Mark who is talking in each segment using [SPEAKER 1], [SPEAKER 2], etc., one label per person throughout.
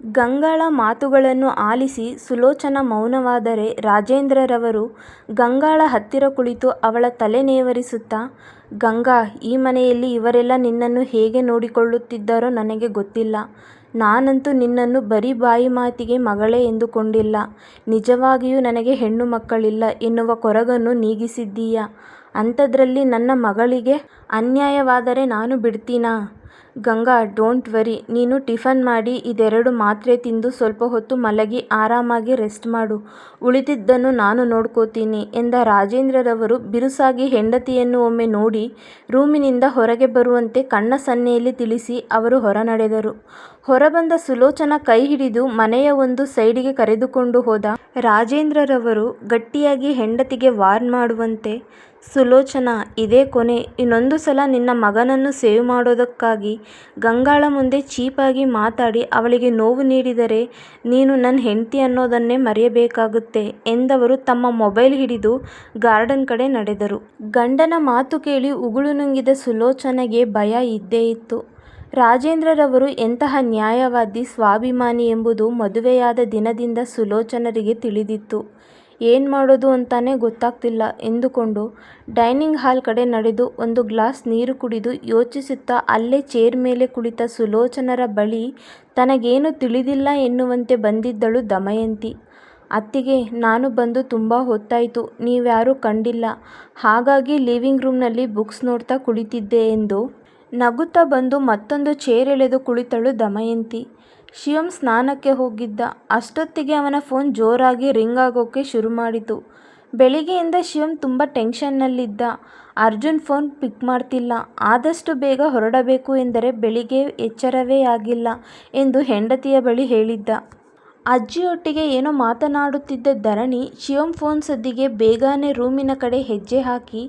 [SPEAKER 1] ಗಂಗಾಳ ಮಾತುಗಳನ್ನು ಆಲಿಸಿ ಸುಲೋಚನ ಮೌನವಾದರೆ ರಾಜೇಂದ್ರರವರು ಗಂಗಾಳ ಹತ್ತಿರ ಕುಳಿತು ಅವಳ ತಲೆ ನೇವರಿಸುತ್ತಾ, ಗಂಗಾ, ಈ ಮನೆಯಲ್ಲಿ ಇವರೆಲ್ಲ ನಿನ್ನನ್ನು ಹೇಗೆ ನೋಡಿಕೊಳ್ಳುತ್ತಿದ್ದರೋ ನನಗೆ ಗೊತ್ತಿಲ್ಲ. ನಾನಂತೂ ನಿನ್ನನ್ನು ಬರೀ ಬಾಯಿಮಾತಿಗೆ ಮಗಳೇ ಎಂದುಕೊಂಡಿಲ್ಲ. ನಿಜವಾಗಿಯೂ ನನಗೆ ಹೆಣ್ಣು ಮಕ್ಕಳಿಲ್ಲ ಎನ್ನುವ ಕೊರಗನ್ನು ನೀಗಿಸಿದ್ದೀಯ. ಅಂಥದ್ರಲ್ಲಿ ನನ್ನ ಮಗಳಿಗೆ ಅನ್ಯಾಯವಾದರೆ ನಾನು ಬಿಡ್ತೀನಾ? Ganga, don't worry. ನೀನು ಟಿಫನ್ ಮಾಡಿ ಇದೆರಡು ಮಾತ್ರೆ ತಿಂದು ಸ್ವಲ್ಪ ಹೊತ್ತು ಮಲಗಿ ಆರಾಮಾಗಿ ರೆಸ್ಟ್ ಮಾಡು. ಉಳಿದಿದ್ದನ್ನು ನಾನು ನೋಡ್ಕೋತೀನಿ ಎಂದ ರಾಜೇಂದ್ರರವರು ಬಿರುಸಾಗಿ ಹೆಂಡತಿಯನ್ನು ಒಮ್ಮೆ ನೋಡಿ ರೂಮಿನಿಂದ ಹೊರಗೆ ಬರುವಂತೆ ಕಣ್ಣ ಸನ್ನೆಯಲ್ಲಿ ತಿಳಿಸಿ ಅವರು ಹೊರ ನಡೆದರು. ಹೊರಬಂದ ಸುಲೋಚನ ಕೈ ಹಿಡಿದು ಮನೆಯ ಒಂದು ಸೈಡಿಗೆ ಕರೆದುಕೊಂಡು ಹೋದ ರಾಜೇಂದ್ರರವರು ಗಟ್ಟಿಯಾಗಿ ಹೆಂಡತಿಗೆ ವಾರ್ನ್ ಮಾಡುವಂತೆ, ಸುಲೋಚನಾ, ಇದೇ ಕೊನೆ. ಇನ್ನೊಂದು ಸಲ ನಿನ್ನ ಮಗನನ್ನು ಸೇವ್ ಮಾಡೋದಕ್ಕಾಗಿ ಗಂಗಾಳ ಮುಂದೆ ಚೀಪಾಗಿ ಮಾತಾಡಿ ಅವಳಿಗೆ ನೋವು ನೀಡಿದರೆ ನೀನು ನನ್ನ ಹೆಂಡ್ತಿ ಅನ್ನೋದನ್ನೇ ಮರೆಯಬೇಕಾಗುತ್ತೆ ಎಂದವರು ತಮ್ಮ ಮೊಬೈಲ್ ಹಿಡಿದು ಗಾರ್ಡನ್ ಕಡೆ ನಡೆದರು. ಗಂಡನ ಮಾತು ಕೇಳಿ ಉಗುಳು ನುಂಗಿದ ಸುಲೋಚನೆಗೆ ಭಯ ಇದ್ದೇ ಇತ್ತು. ರಾಜೇಂದ್ರರವರು ಎಂತಹ ನ್ಯಾಯವಾದಿ, ಸ್ವಾಭಿಮಾನಿ ಎಂಬುದು ಮದುವೆಯಾದ ದಿನದಿಂದ ಸುಲೋಚನರಿಗೆ ತಿಳಿದಿತ್ತು. ಏನ್ ಮಾಡೋದು ಅಂತಾನೆ ಗೊತ್ತಾಗ್ತಿಲ್ಲ ಎಂದುಕೊಂಡು ಡೈನಿಂಗ್ ಹಾಲ್ ಕಡೆ ನಡೆದು ಒಂದು ಗ್ಲಾಸ್ ನೀರು ಕುಡಿದು ಯೋಚಿಸುತ್ತಾ ಅಲ್ಲೇ ಚೇರ್ ಮೇಲೆ ಕುಳಿತ ಸುಲೋಚನರ ಬಳಿ ತನಗೇನೂ ತಿಳಿದಿಲ್ಲ ಎನ್ನುವಂತೆ ಬಂದಿದ್ದಳು ದಮಯಂತಿ. ಅತ್ತಿಗೆ, ನಾನು ಬಂದು ತುಂಬಾ ಹೊತ್ತಾಯಿತು ನೀವ್ಯಾರೂ ಕಂಡಿಲ್ಲ. ಹಾಗಾಗಿ ಲಿವಿಂಗ್ ರೂಮ್ನಲ್ಲಿ ಬುಕ್ಸ್ ನೋಡ್ತಾ ಕುಳಿತಿದ್ದೆ ಎಂದು ನಗುತ್ತಾ ಬಂದು ಮತ್ತೊಂದು ಚೇರ್ ಎಳೆದು ಕುಳಿತಳು ದಮಯಂತಿ. ಶಿವಂ ಸ್ನಾನಕ್ಕೆ ಹೋಗಿದ್ದ. ಅಷ್ಟೊತ್ತಿಗೆ ಅವನ ಫೋನ್ ಜೋರಾಗಿ ರಿಂಗ್ ಆಗೋಕೆ ಶುರುಮಾಡಿತು. ಬೆಳಿಗ್ಗೆಯಿಂದ ಶಿವಂ ತುಂಬಾ ಟೆನ್ಷನ್ನಲ್ಲಿದ್ದ. ಅರ್ಜುನ್ ಫೋನ್ ಪಿಕ್ ಮಾಡ್ತಿಲ್ಲ. ಆದಷ್ಟು ಬೇಗ ಹೊರಡಬೇಕು ಎಂದರೆ ಬೆಳಿಗ್ಗೆ ಎಚ್ಚರವೇ ಆಗಿಲ್ಲ ಎಂದು ಹೆಂಡತಿಯ ಬಳಿ ಹೇಳಿದ್ದ. ಅಜ್ಜಿಯೊಟ್ಟಿಗೆ ಏನೋ ಮಾತನಾಡುತ್ತಿದ್ದ ಧರಣಿ ಶಿವಂ ಫೋನ್ ಸದ್ದಿಗೆ ಬೇಗನೆ ರೂಮಿನ ಕಡೆ ಹೆಜ್ಜೆ ಹಾಕಿ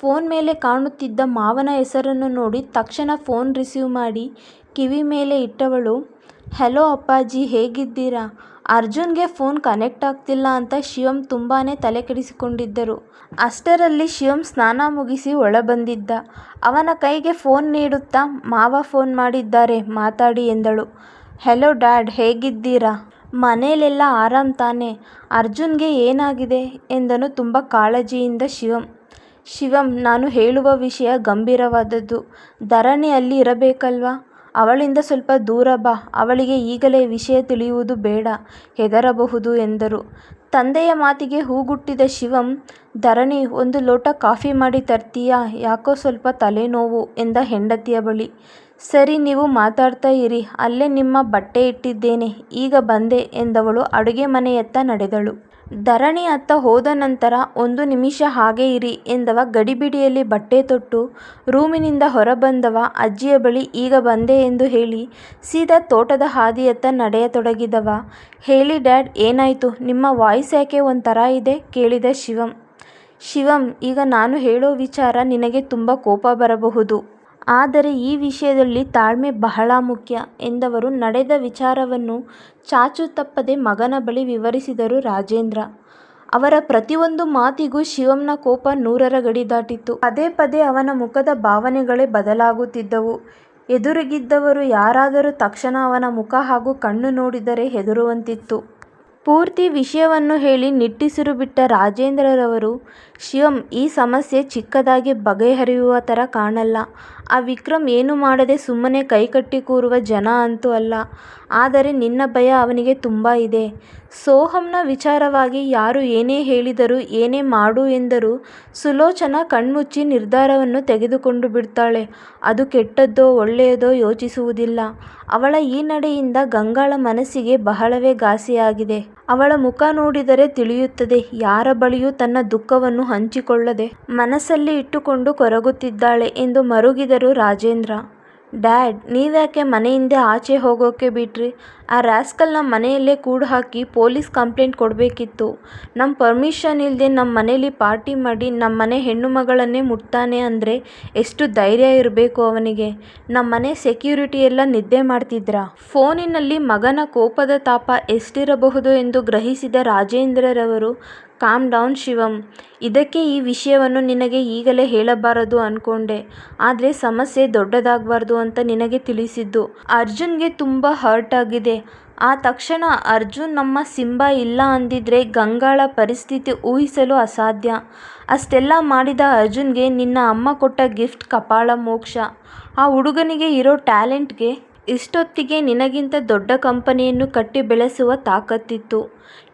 [SPEAKER 1] ಫೋನ್ ಮೇಲೆ ಕಾಣುತ್ತಿದ್ದ ಮಾವನ ಹೆಸರನ್ನು ನೋಡಿ ತಕ್ಷಣ ಫೋನ್ ರಿಸೀವ್ ಮಾಡಿ ಕಿವಿ ಮೇಲೆ ಇಟ್ಟವಳು, ಹಲೋ ಅಪ್ಪಾಜಿ ಹೇಗಿದ್ದೀರಾ? ಅರ್ಜುನ್ಗೆ ಫೋನ್ ಕನೆಕ್ಟ್ ಆಗ್ತಿಲ್ಲ ಅಂತ ಶಿವಂ ತಲೆ ಕೆಡಿಸಿಕೊಂಡಿದ್ದರು ಅಷ್ಟರಲ್ಲಿ ಶಿವಂ ಸ್ನಾನ ಮುಗಿಸಿ ಒಳಬಂದಿದ್ದ ಅವನ ಕೈಗೆ ಫೋನ್ ನೀಡುತ್ತಾ, ಮಾವ ಫೋನ್ ಮಾಡಿದ್ದಾರೆ ಮಾತಾಡಿ ಎಂದಳು. ಹಲೋ ಡ್ಯಾಡ್ ಹೇಗಿದ್ದೀರಾ? ಮನೆಯಲ್ಲೆಲ್ಲ ಆರಾಮ್ ತಾನೆ ಅರ್ಜುನ್ಗೆ ಏನಾಗಿದೆ? ಎಂದನು ತುಂಬ ಕಾಳಜಿಯಿಂದ ಶಿವಂ. ಶಿವಂ, ನಾನು ಹೇಳುವ ವಿಷಯ ಗಂಭೀರವಾದದ್ದು. ಧರಣಿ ಅಲ್ಲಿ ಇರಬೇಕಲ್ವಾ? ಅವಳಿಂದ ಸ್ವಲ್ಪ ದೂರ ಬಾ. ಅವಳಿಗೆ ಈಗಲೇ ವಿಷಯ ತಿಳಿಯುವುದು ಬೇಡ. ಹೆದರಬಹುದು ಎಂದರು. ತಂದೆಯ ಮಾತಿಗೆ ಹೂಗುಟ್ಟಿದ ಶಿವಂ, ಧರಣಿ, ಒಂದು ಲೋಟ ಕಾಫಿ ಮಾಡಿ ತರ್ತೀಯಾ? ಯಾಕೋ ಸ್ವಲ್ಪ ತಲೆನೋವು ಎಂದ ಹೆಂಡತಿಯ ಬಳಿ. ಸರಿ ನೀವು ಮಾತಾಡ್ತಾ ಇರಿ. ಅಲ್ಲೇ ನಿಮ್ಮ ಬಟ್ಟೆ ಇಟ್ಟಿದ್ದೇನೆ. ಈಗ ಬಂದೆ ಎಂದವಳು ಅಡುಗೆ ಮನೆಯತ್ತ ನಡೆದಳು. ಧರಣಿ ಅತ್ತ ಹೋದ ನಂತರ ಒಂದು ನಿಮಿಷ ಹಾಗೇ ಇರಿ ಎಂದವ ಗಡಿಬಿಡಿಯಲ್ಲಿ ಬಟ್ಟೆ ತೊಟ್ಟು ರೂಮಿನಿಂದ ಹೊರಬಂದವ ಅಜ್ಜಿಯ ಬಳಿ ಈಗ ಬಂದೆ ಎಂದು ಹೇಳಿ ಸೀದಾ ತೋಟದ ಹಾದಿಯತ್ತ ನಡೆಯತೊಡಗಿದವ. ಹೇಳಿ ಡ್ಯಾಡ್ ಏನಾಯ್ತು? ನಿಮ್ಮ ವಾಯ್ಸ್ ಯಾಕೆ ಒಂಥರ ಇದೆ? ಕೇಳಿದ ಶಿವಂ. ಶಿವಂ, ಈಗ ನಾನು ಹೇಳೋ ವಿಚಾರ ನಿನಗೆ ತುಂಬಾ ಕೋಪ ಬರಬಹುದು. ಆದರೆ ಈ ವಿಷಯದಲ್ಲಿ ತಾಳ್ಮೆ ಬಹಳ ಮುಖ್ಯ ಎಂದವರು ನಡೆದ ವಿಚಾರವನ್ನು ಚಾಚು ತಪ್ಪದೆ ಮಗನ ಬಳಿ ವಿವರಿಸಿದರು ರಾಜೇಂದ್ರ. ಅವರ ಪ್ರತಿಯೊಂದು ಮಾತಿಗೂ ಶಿವಂನ ಕೋಪ ನೂರರ ಗಡಿ ದಾಟಿತ್ತು. ಪದೇ ಪದೇ ಅವನ ಮುಖದ ಭಾವನೆಗಳೇ ಬದಲಾಗುತ್ತಿದ್ದವು. ಎದುರಿಗಿದ್ದವರು ಯಾರಾದರೂ ತಕ್ಷಣ ಅವನ ಮುಖ ಹಾಗೂ ಕಣ್ಣು ನೋಡಿದರೆ ಹೆದರುವಂತಿತ್ತು. ಪೂರ್ತಿ ವಿಷಯವನ್ನು ಹೇಳಿ ನಿಟ್ಟಿಸಿರು ಬಿಟ್ಟ ರಾಜೇಂದ್ರರವರು, ಶಿವಂ, ಈ ಸಮಸ್ಯೆ ಚಿಕ್ಕದಾಗಿ ಬಗೆಹರಿಯುವ ಥರ ಕಾಣಲ್ಲ. ಆ ವಿಕ್ರಮ್ ಏನು ಮಾಡದೆ ಸುಮ್ಮನೆ ಕೈಕಟ್ಟಿ ಕೂರುವ ಜನ ಅಂತೂ ಅಲ್ಲ. ಆದರೆ ನಿನ್ನ ಭಯ ಅವನಿಗೆ ತುಂಬ ಇದೆ. ಸೋಹಮ್ನ ವಿಚಾರವಾಗಿ ಯಾರು ಏನೇ ಹೇಳಿದರೂ, ಏನೇ ಮಾಡು ಎಂದರೂ ಸುಲೋಚನಾ ಕಣ್ಮುಚ್ಚಿ ನಿರ್ಧಾರವನ್ನು ತೆಗೆದುಕೊಂಡು ಬಿಡ್ತಾಳೆ. ಅದು ಕೆಟ್ಟದ್ದೋ, ಒಳ್ಳೆಯದೋ ಯೋಚಿಸುವುದಿಲ್ಲ. ಅವಳ ಈ ನಡೆಯಿಂದ ಗಂಗಾಳ ಮನಸ್ಸಿಗೆ ಬಹಳವೇ ಘಾಸಿಯಾಗಿದೆ. ಅವಳ ಮುಖ ನೋಡಿದರೆ ತಿಳಿಯುತ್ತದೆ. ಯಾರ ಬಳಿಯೂ ತನ್ನ ದುಃಖವನ್ನು ಹಂಚಿಕೊಳ್ಳದೆ ಮನಸ್ಸಲ್ಲಿ ಇಟ್ಟುಕೊಂಡು ಕೊರಗುತ್ತಿದ್ದಾಳೆ ಎಂದು ಮರುಗಿದರು ರಾಜೇಂದ್ರ. ಡ್ಯಾಡ್, ನೀವ್ಯಾಕೆ ಮನೆಯಿಂದ ಆಚೆ ಹೋಗೋಕೆ ಬಿಟ್ರಿ? ಆ ರಾಸ್ಕಲ್ ಮನೆಯಲ್ಲೇ ಮನೆಯಲ್ಲೇ ಕೂಡ್ಹಾಕಿ ಪೊಲೀಸ್ ಕಂಪ್ಲೇಂಟ್ ಕೊಡಬೇಕಿತ್ತು ನಮ್ ಪರ್ಮಿಷನ್ ಇಲ್ಲದೆ ನಮ್ಮ ಮನೇಲಿ ಪಾರ್ಟಿ ಮಾಡಿ ನಮ್ಮ ಮನೆ ಹೆಣ್ಣು ಹೆಣ್ಣುಮಗಳನ್ನೇ ಮುಟ್ತಾನೆ ಅಂದ್ರೆ ಎಷ್ಟು ಧೈರ್ಯ ಇರಬೇಕು ಅವನಿಗೆ. ನಮ್ಮ ಮನೆ ಸೆಕ್ಯೂರಿಟಿ ಎಲ್ಲ ನಿದ್ದೆ ಮಾಡ್ತಿದ್ರ. ಫೋನಿನಲ್ಲಿ ಮಗನ ಕೋಪದ ತಾಪ ಎಷ್ಟಿರಬಹುದು ಎಂದು ಗ್ರಹಿಸಿದ ರಾಜೇಂದ್ರರವರು ಕಾಮ್ ಡೌನ್ ಶಿವಮ್ ಇದಕ್ಕೆ ಈ ವಿಷಯವನ್ನು ನಿನಗೆ ಈಗಲೇ ಹೇಳಬಾರದು ಅನ್ಕೊಂಡೆ. ಆದರೆ ಸಮಸ್ಯೆ ದೊಡ್ಡದಾಗಬಾರ್ದು ಅಂತ ನಿನಗೆ ತಿಳಿಸಿದ್ದು. ಅರ್ಜುನ್ಗೆ ತುಂಬ ಹರ್ಟ್ ಆಗಿದೆ. ಆ ತಕ್ಷಣ ಅರ್ಜುನ್ ನಮ್ಮ ಸಿಂಬ ಇಲ್ಲ ಅಂದಿದ್ರೆ ಗಂಗಾಳ ಪರಿಸ್ಥಿತಿ ಊಹಿಸಲು ಅಸಾಧ್ಯ. ಅಷ್ಟೆಲ್ಲ ಮಾಡಿದ ಅರ್ಜುನ್ಗೆ ನಿನ್ನ ಅಮ್ಮ ಕೊಟ್ಟ ಗಿಫ್ಟ್ ಕಪಾಳ ಮೋಕ್ಷ. ಆ ಹುಡುಗನಿಗೆ ಇರೋ ಟ್ಯಾಲೆಂಟ್ಗೆ ಇಷ್ಟೊತ್ತಿಗೆ ನಿನಗಿಂತ ದೊಡ್ಡ ಕಂಪನಿಯನ್ನು ಕಟ್ಟಿ ಬೆಳೆಸುವ ತಾಕತ್ತಿತ್ತು.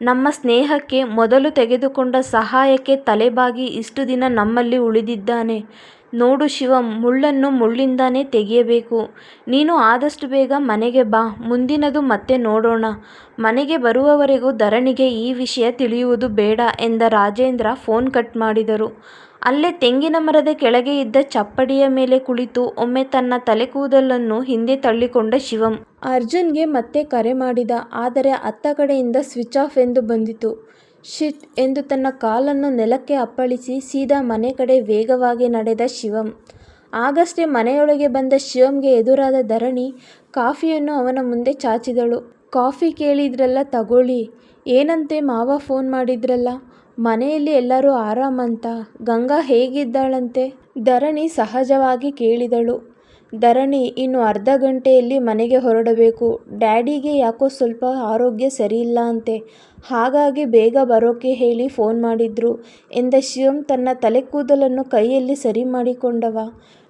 [SPEAKER 1] ನಮ್ಮ ಸ್ನೇಹಕ್ಕೆ ಮೊದಲು ತೆಗೆದುಕೊಂಡ ಸಹಾಯಕ್ಕೆ ತಲೆಬಾಗಿ ಇಷ್ಟು ದಿನ ನಮ್ಮಲ್ಲಿ ಉಳಿದಿದ್ದಾನೆ. ನೋಡು ಶಿವಂ, ಮುಳ್ಳನ್ನು ಮುಳ್ಳಿಂದಾನೇ ತೆಗೆಯಬೇಕು. ನೀನು ಆದಷ್ಟು ಬೇಗ ಮನೆಗೆ ಬಾ, ಮುಂದಿನದು ಮತ್ತೆ ನೋಡೋಣ. ಮನೆಗೆ ಬರುವವರೆಗೂ ಧರಣಿಗೆ ಈ ವಿಷಯ ತಿಳಿಯುವುದು ಬೇಡ ಎಂದ ರಾಜೇಂದ್ರ ಫೋನ್ ಕಟ್ ಮಾಡಿದರು. ಅಲ್ಲೇ ತೆಂಗಿನ ಮರದ ಕೆಳಗೆ ಇದ್ದ ಚಪ್ಪಡಿಯ ಮೇಲೆ ಕುಳಿತು ಒಮ್ಮೆ ತನ್ನ ತಲೆ ಕೂದಲನ್ನು ಹಿಂದೆ ತಳ್ಳಿಕೊಂಡ ಶಿವಂ. ಅರ್ಜುನ್ಗೆ ಮತ್ತೆ ಕರೆ ಮಾಡಿದ, ಆದರೆ ಅತ್ತ ಕಡೆಯಿಂದ ಸ್ವಿಚ್ ಆಫ್ ಎಂದು ಬಂದಿತು. ಶಿಟ್ ಎಂದು ತನ್ನ ಕಾಲನ್ನು ನೆಲಕ್ಕೆ ಅಪ್ಪಳಿಸಿ ಸೀದಾ ಮನೆ ಕಡೆ ವೇಗವಾಗಿ ನಡೆದ ಶಿವಂ. ಆಗಷ್ಟೇ ಮನೆಯೊಳಗೆ ಬಂದ ಶಿವಂಗೆ ಎದುರಾದ ಧರಣಿ ಕಾಫಿಯನ್ನು ಅವನ ಮುಂದೆ ಚಾಚಿದಳು. ಕಾಫಿ ಕೇಳಿದ್ರಲ್ಲ ತಗೊಳ್ಳಿ. ಏನಂತೆ ಮಾವ ಫೋನ್ ಮಾಡಿದ್ರಲ್ಲ? ಮನೆಯಲ್ಲಿ ಎಲ್ಲರೂ ಆರಾಮಂತ? ಗಂಗಾ ಹೇಗಿದ್ದಾಳಂತೆ? ಧರಣಿ ಸಹಜವಾಗಿ ಕೇಳಿದಳು. ಧರಣಿ, ಇನ್ನು ಅರ್ಧ ಗಂಟೆಯಲ್ಲಿ ಮನೆಗೆ ಹೊರಡಬೇಕು. ಡ್ಯಾಡಿಗೆ ಯಾಕೋ ಸ್ವಲ್ಪ ಆರೋಗ್ಯ ಸರಿಯಿಲ್ಲ ಅಂತೆ. ಹಾಗಾಗಿ ಬೇಗ ಬರೋಕೆ ಹೇಳಿ ಫೋನ್ ಮಾಡಿದ್ರು. ಎಂದ ಶಿವಂ ತನ್ನ ತಲೆ ಕೂದಲನ್ನು ಕೈಯಲ್ಲಿ ಸರಿ ಮಾಡಿಕೊಂಡವ.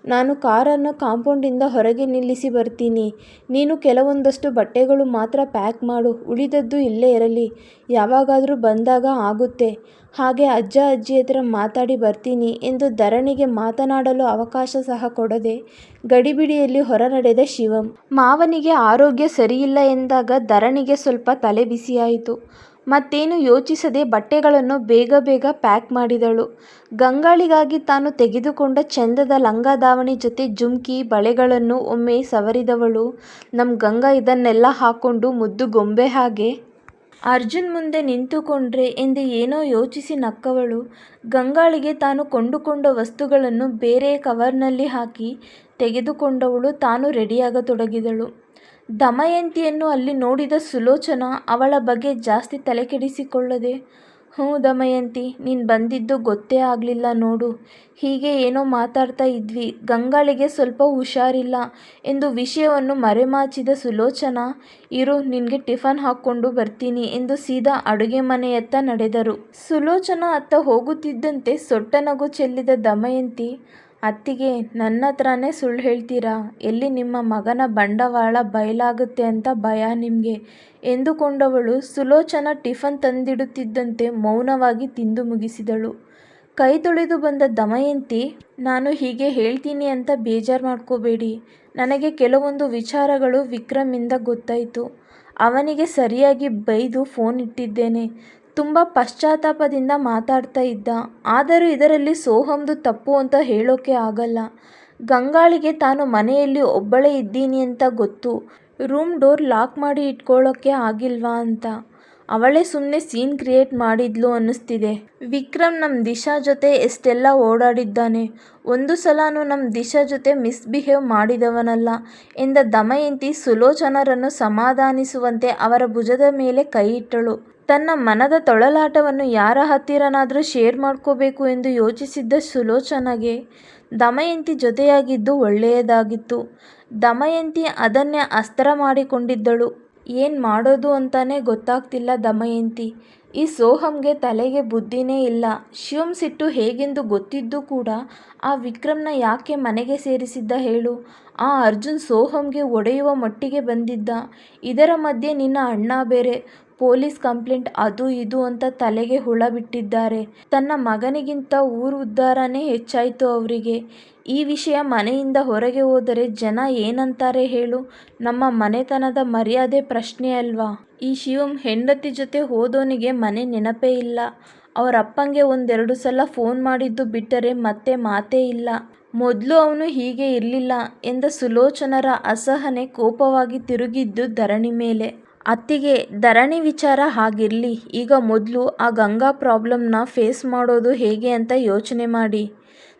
[SPEAKER 1] ನಾನು ಕಾರನ್ನು ಕಾಂಪೌಂಡಿಂದ ಹೊರಗೆ ನಿಲ್ಲಿಸಿ ಬರ್ತೀನಿ. ನೀನು ಕೆಲವೊಂದಷ್ಟು ಬಟ್ಟೆಗಳು ಮಾತ್ರ ಪ್ಯಾಕ್ ಮಾಡು. ಉಳಿದದ್ದು ಇಲ್ಲೇ ಇರಲಿ. ಯಾವಾಗಾದರೂ ಬಂದಾಗ ಆಗುತ್ತೆ. ಹಾಗೆ ಅಜ್ಜ ಅಜ್ಜಿ ಹತ್ರ ಮಾತಾಡಿ ಬರ್ತೀನಿ ಎಂದು ಧರಣಿಗೆ ಮಾತನಾಡಲು ಅವಕಾಶ ಸಹ ಕೊಡದೆ ಗಡಿಬಿಡಿಯಲ್ಲಿ ಹೊರನಡೆದ ಶಿವಂ. ಮಾವನಿಗೆ ಆರೋಗ್ಯ ಸರಿಯಿಲ್ಲ ಎಂದಾಗ ಧರಣಿಗೆ ಸ್ವಲ್ಪ ತಲೆ ಬಿಸಿಯಾಯಿತು. ಮತ್ತೇನು ಯೋಚಿಸದೆ ಬಟ್ಟೆಗಳನ್ನು ಬೇಗ ಬೇಗ ಪ್ಯಾಕ್ ಮಾಡಿದಳು. ಗಂಗಾಳಿಗಾಗಿ ತಾನು ತೆಗೆದುಕೊಂಡ ಚೆಂದದ ಲಂಗ ದಾವಣಿ ಜೊತೆ ಜುಮ್ಕಿ, ಬಳೆಗಳನ್ನು ಒಮ್ಮೆ ಸವರಿದವಳು. ನಮ್ ಗಂಗಾ ಇದನ್ನೆಲ್ಲ ಹಾಕ್ಕೊಂಡು ಮುದ್ದು ಗೊಂಬೆ ಹಾಗೆ. ಅರ್ಜುನ್ ಮುಂದೆ ನಿಂತುಕೊಂಡ್ರೆ ಎಂದು ಏನೋ ಯೋಚಿಸಿ ನಕ್ಕವಳು. ಗಂಗಾಳಿಗೆ ತಾನು ಕೊಂಡುಕೊಂಡ ವಸ್ತುಗಳನ್ನು ಬೇರೆ ಕವರ್ನಲ್ಲಿ ಹಾಕಿ ತೆಗೆದುಕೊಂಡವಳು. ತಾನು ರೆಡಿಯಾಗತೊಡಗಿದಳು. ದಮಯಂತಿಯನ್ನು ಅಲ್ಲಿ ನೋಡಿದ ಸುಲೋಚನ ಅವಳ ಬಗ್ಗೆ ಜಾಸ್ತಿ ತಲೆಕೆಡಿಸಿಕೊಳ್ಳದೆ, ಹ್ಞೂ ದಮಯಂತಿ, ನೀನು ಬಂದಿದ್ದು ಗೊತ್ತೇ ಆಗಲಿಲ್ಲ ನೋಡು. ಹೀಗೆ ಏನೋ ಮಾತಾಡ್ತಾ ಇದ್ವಿ. ಗಂಗಾಳಿಗೆ ಸ್ವಲ್ಪ ಹುಷಾರಿಲ್ಲ ಎಂದು ವಿಷಯವನ್ನು ಮರೆಮಾಚಿದ ಸುಲೋಚನಾ, ಇರು, ನಿನಗೆ ಟಿಫನ್ ಹಾಕ್ಕೊಂಡು ಬರ್ತೀನಿ ಎಂದು ಸೀದಾ ಅಡುಗೆ ಮನೆಯತ್ತ ನಡೆದರು. ಸುಲೋಚನ ಅತ್ತ ಹೋಗುತ್ತಿದ್ದಂತೆ ಸೊಟ್ಟ ನಗು ಚೆಲ್ಲಿದ ದಮಯಂತಿ ಅತ್ತಿಗೆ, ನನ್ನ ಹತ್ರನೇ ಸುಳ್ಳು ಹೇಳ್ತೀರಾ? ಎಲ್ಲಿ ನಿಮ್ಮ ಮಗನ ಬಂಡವಾಳ ಬಯಲಾಗುತ್ತೆ ಅಂತ ಭಯ ನಿಮಗೆ? ಎಂದುಕೊಂಡವಳು ಸುಲೋಚನ ಟಿಫನ್ ತಂದಿಡುತ್ತಿದ್ದಂತೆ ಮೌನವಾಗಿ ತಿಂದು ಮುಗಿಸಿದಳು. ಕೈ ತೊಳೆದು ಬಂದ ದಮಯಂತಿ, ನಾನು ಹೀಗೆ ಹೇಳ್ತೀನಿ ಅಂತ ಬೇಜಾರು ಮಾಡ್ಕೋಬೇಡಿ. ನನಗೆ ಕೆಲವೊಂದು ವಿಚಾರಗಳು ವಿಕ್ರಮಿಂದ ಗೊತ್ತಾಯಿತು. ಅವನಿಗೆ ಸರಿಯಾಗಿ ಬೈದು ಫೋನ್ ಇಟ್ಟಿದ್ದೇನೆ. ತುಂಬ ಪಶ್ಚಾತ್ತಾಪದಿಂದ ಮಾತಾಡ್ತಾ ಇದ್ದ. ಆದರೂ ಇದರಲ್ಲಿ ಸೋಹಮ್ದು ತಪ್ಪು ಅಂತ ಹೇಳೋಕೆ ಆಗಲ್ಲ. ಗಂಗಾಳಿಗೆ ತಾನು ಮನೆಯಲ್ಲಿ ಒಬ್ಬಳೇ ಇದ್ದೀನಿ ಅಂತ ಗೊತ್ತು. ರೂಮ್ ಡೋರ್ ಲಾಕ್ ಮಾಡಿ ಇಟ್ಕೊಳ್ಳೋಕೆ ಆಗಿಲ್ವಾ ಅಂತ. ಅವಳೇ ಸುಮ್ಮನೆ ಸೀನ್ ಕ್ರಿಯೇಟ್ ಮಾಡಿದ್ಲು ಅನ್ನಿಸ್ತಿದೆ. ವಿಕ್ರಮ್ ನಮ್ಮ ದಿಶಾ ಜೊತೆ ಎಷ್ಟೆಲ್ಲ ಓಡಾಡಿದ್ದಾನೆ. ಒಂದು ಸಲನೂ ನಮ್ಮ ದಿಶಾ ಜೊತೆ ಮಿಸ್ಬಿಹೇವ್ ಮಾಡಿದವನಲ್ಲ ಎಂದ ದಮಯಂತಿ ಸುಲೋಚನರನ್ನು ಸಮಾಧಾನಿಸುವಂತೆ ಅವರ ಭುಜದ ಮೇಲೆ ಕೈ ಇಟ್ಟಳು. ತನ್ನ ಮನದ ತೊಳಲಾಟವನ್ನು ಯಾರ ಹತ್ತಿರನಾದರೂ ಶೇರ್ ಮಾಡ್ಕೋಬೇಕು ಎಂದು ಯೋಚಿಸಿದ್ದ ಸುಲೋಚನಗೆ ದಮಯಂತಿ ಜೊತೆಯಾಗಿದ್ದು ಒಳ್ಳೆಯದಾಗಿತ್ತು. ದಮಯಂತಿ ಅದನ್ನೇ ಅಸ್ತ್ರ ಮಾಡಿಕೊಂಡಿದ್ದಳು. ಏನು ಮಾಡೋದು ಅಂತಾನೆ ಗೊತ್ತಾಗ್ತಿಲ್ಲ ದಮಯಂತಿ. ಈ ಸೋಹಮ್ಗೆ ತಲೆಗೆ ಬುದ್ಧಿನೇ ಇಲ್ಲ. ಶಿವಂ ಸಿಟ್ಟು ಹೇಗೆಂದು ಗೊತ್ತಿದ್ದು ಕೂಡ ಆ ವಿಕ್ರಮ್ನ ಯಾಕೆ ಮನೆಗೆ ಸೇರಿಸಿದ್ದ ಹೇಳು. ಆ ಅರ್ಜುನ್ ಸೋಹಮ್ಗೆ ಒಡೆಯುವ ಮಟ್ಟಿಗೆ ಬಂದಿದ್ದ. ಇದರ ಮಧ್ಯೆ ನಿನ್ನ ಅಣ್ಣ ಬೇರೆ. ಪೊಲೀಸ್ ಕಂಪ್ಲೇಂಟ್ ಅದು ಇದು ಅಂತ ತಲೆಗೆ ಹುಳ ಬಿಟ್ಟಿದ್ದಾರೆ. ತನ್ನ ಮಗನಿಗಿಂತ ಊರು ಉದ್ಧಾರನೇ ಹೆಚ್ಚಾಯಿತು ಅವರಿಗೆ. ಈ ವಿಷಯ ಮನೆಯಿಂದ ಹೊರಗೆ ಹೋದರೆ ಜನ ಏನಂತಾರೆ ಹೇಳು. ನಮ್ಮ ಮನೆತನದ ಮರ್ಯಾದೆ ಪ್ರಶ್ನೆ ಅಲ್ವಾ? ಈ ಶಿವಂ ಹೆಂಡತಿ ಜೊತೆ ಹೋದೋನಿಗೆ ಮನೆ ನೆನಪೇ ಇಲ್ಲ. ಅವರ ಅಪ್ಪಂಗೆ ಒಂದೆರಡು ಸಲ ಫೋನ್ ಮಾಡಿದ್ದು ಬಿಟ್ಟರೆ ಮತ್ತೆ ಮಾತೇ ಇಲ್ಲ. ಮೊದಲು ಅವನು ಹೀಗೆ ಇರಲಿಲ್ಲ ಎಂದ ಸುಲೋಚನರ ಅಸಹನೆ ಕೋಪವಾಗಿ ತಿರುಗಿದ್ದು ಧರಣಿ ಮೇಲೆ. ಅತ್ತಿಗೆ ಧರಣಿ ವಿಚಾರ ಹಾಗಿರಲಿ, ಈಗ ಮೊದಲು ಆ ಗಂಗಾ ಪ್ರಾಬ್ಲಮ್ನ ಫೇಸ್ ಮಾಡೋದು ಹೇಗೆ ಅಂತ ಯೋಚನೆ ಮಾಡಿ.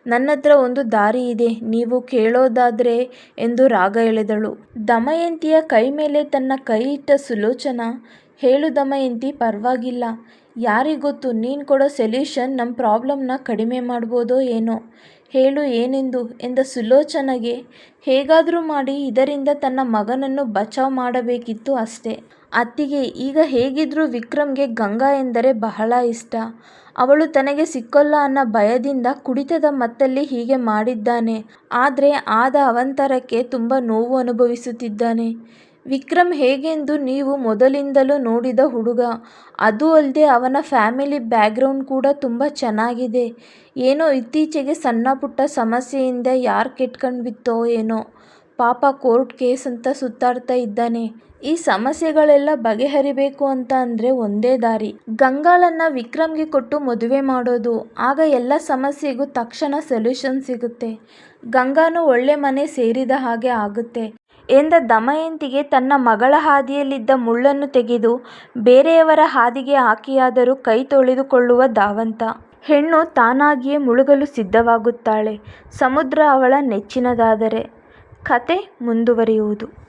[SPEAKER 1] ನನ್ನ ಹತ್ರ ಒಂದು ದಾರಿ ಇದೆ, ನೀವು ಕೇಳೋದಾದ್ರೆ ಎಂದು ರಾಗ ಎಳೆದಳು. ದಮಯಂತಿಯ ಕೈ ಮೇಲೆ ತನ್ನ ಕೈ ಇಟ್ಟ ಸುಲೋಚನ, ಹೇಳು ದಮಯಂತಿ, ಪರವಾಗಿಲ್ಲ. ಯಾರಿಗೊತ್ತು ನೀನು ಕೊಡೋ ಸೊಲ್ಯೂಷನ್ ನಮ್ಮ ಪ್ರಾಬ್ಲಮ್ನ ಕಡಿಮೆ ಮಾಡ್ಬೋದೋ ಏನೋ. ಹೇಳು ಏನೆಂದು ಎಂದ ಸುಲೋಚನಗೆ ಹೇಗಾದರೂ ಮಾಡಿ ಇದರಿಂದ ತನ್ನ ಮಗನನ್ನು ಬಚಾವ್ ಮಾಡಬೇಕಿತ್ತು ಅಷ್ಟೇ. ಅತ್ತಿಗೆ, ಈಗ ಹೇಗಿದ್ರೂ ವಿಕ್ರಮ್ಗೆ ಗಂಗಾ ಎಂದರೆ ಬಹಳ ಇಷ್ಟ. ಅವಳು ತನಗೆ ಸಿಕ್ಕೋಲ್ಲ ಅನ್ನೋ ಭಯದಿಂದ ಕುಡಿತದ ಮತ್ತಲ್ಲಿ ಹೀಗೆ ಮಾಡಿದ್ದಾನೆ. ಆದರೆ ಆದ ಅವಂತರಕ್ಕೆ ತುಂಬ ನೋವು ಅನುಭವಿಸುತ್ತಿದ್ದಾನೆ. ವಿಕ್ರಮ್ ಹೇಗೆಂದು ನೀವು ಮೊದಲಿಂದಲೂ ನೋಡಿದ ಹುಡುಗ. ಅದೂ ಅಲ್ಲದೆ ಅವನ ಫ್ಯಾಮಿಲಿ ಬ್ಯಾಕ್ಗ್ರೌಂಡ್ ಕೂಡ ತುಂಬ ಚೆನ್ನಾಗಿದೆ. ಏನೋ ಇತ್ತೀಚೆಗೆ ಸಣ್ಣ ಪುಟ್ಟ ಸಮಸ್ಯೆಯಿಂದ ಯಾರು ಕೆಟ್ಕಂಡು ಬಿತ್ತೋ ಏನೋ. ಪಾಪ ಕೋರ್ಟ್ ಕೇಸ್ ಅಂತ ಸುತ್ತಾಡ್ತಾ ಇದ್ದಾನೆ. ಈ ಸಮಸ್ಯೆಗಳೆಲ್ಲ ಬಗೆಹರಿಬೇಕು ಅಂತ ಅಂದರೆ ಒಂದೇ ದಾರಿ. ಗಂಗಾಳನ್ನು ವಿಕ್ರಮ್ಗೆ ಕೊಟ್ಟು ಮದುವೆ ಮಾಡೋದು. ಆಗ ಎಲ್ಲ ಸಮಸ್ಯೆಗೂ ತಕ್ಷಣ ಸೊಲ್ಯೂಷನ್ ಸಿಗುತ್ತೆ. ಗಂಗಾನು ಒಳ್ಳೆ ಮನೆ ಸೇರಿದ ಹಾಗೆ ಆಗುತ್ತೆ. ಎಂದ ದಮಯಂತಿಗೆ ತನ್ನ ಮಗಳ ಹಾದಿಯಲ್ಲಿದ್ದ ಮುಳ್ಳನ್ನು ತೆಗೆದು ಬೇರೆಯವರ ಹಾದಿಗೆ ಹಾಕಿಯಾದರೂ ಕೈ ತೊಳೆದುಕೊಳ್ಳುವ ಧಾವಂತ. ಹೆಣ್ಣು ತಾನಾಗಿಯೇ ಮುಳುಗಲು ಸಿದ್ಧವಾಗುತ್ತಾಳೆ. ಸಮುದ್ರ ಅವಳ ನೆಚ್ಚಿನದಾದರೆ. ಕತೆ ಮುಂದುವರಿಯುವುದು.